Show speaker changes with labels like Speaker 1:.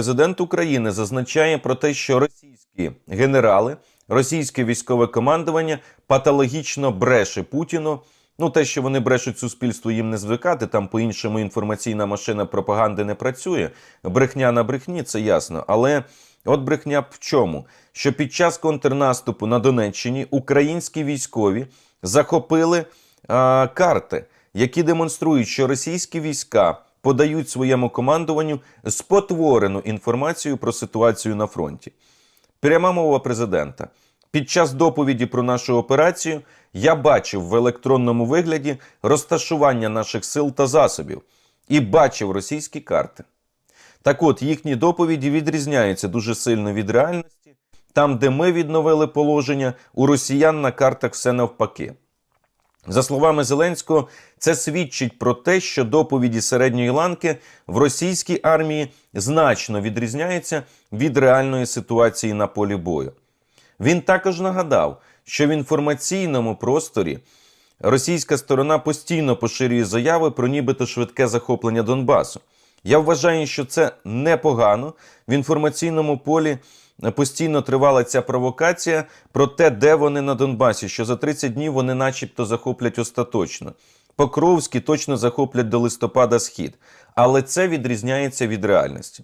Speaker 1: президент України зазначає про те, що російські генерали, російське військове командування патологічно бреше Путіну. Ну, те, що вони брешуть суспільству, їм не звикати. Там по-іншому інформаційна машина пропаганди не працює. Брехня на брехні, це ясно. Але от брехня в чому? Що під час контрнаступу на Донеччині українські військові захопили а, карти, які демонструють, що російські війська подають своєму командуванню спотворену інформацію про ситуацію на фронті. Пряма мова президента. Під час доповіді про нашу операцію я бачив в електронному вигляді розташування наших сил та засобів і бачив російські карти. Так от, їхні доповіді відрізняються дуже сильно від реальності. Там, де ми відновили положення, у росіян на картах все навпаки. За словами Зеленського, це свідчить про те, що доповіді середньої ланки в російській армії значно відрізняються від реальної ситуації на полі бою. Він також нагадав, що в інформаційному просторі російська сторона постійно поширює заяви про нібито швидке захоплення Донбасу. Я вважаю, що це непогано. В інформаційному полі постійно тривала ця провокація про те, де вони на Донбасі, що за 30 днів вони начебто захоплять остаточно. Покровські точно захоплять до листопада схід. Але це відрізняється від реальності.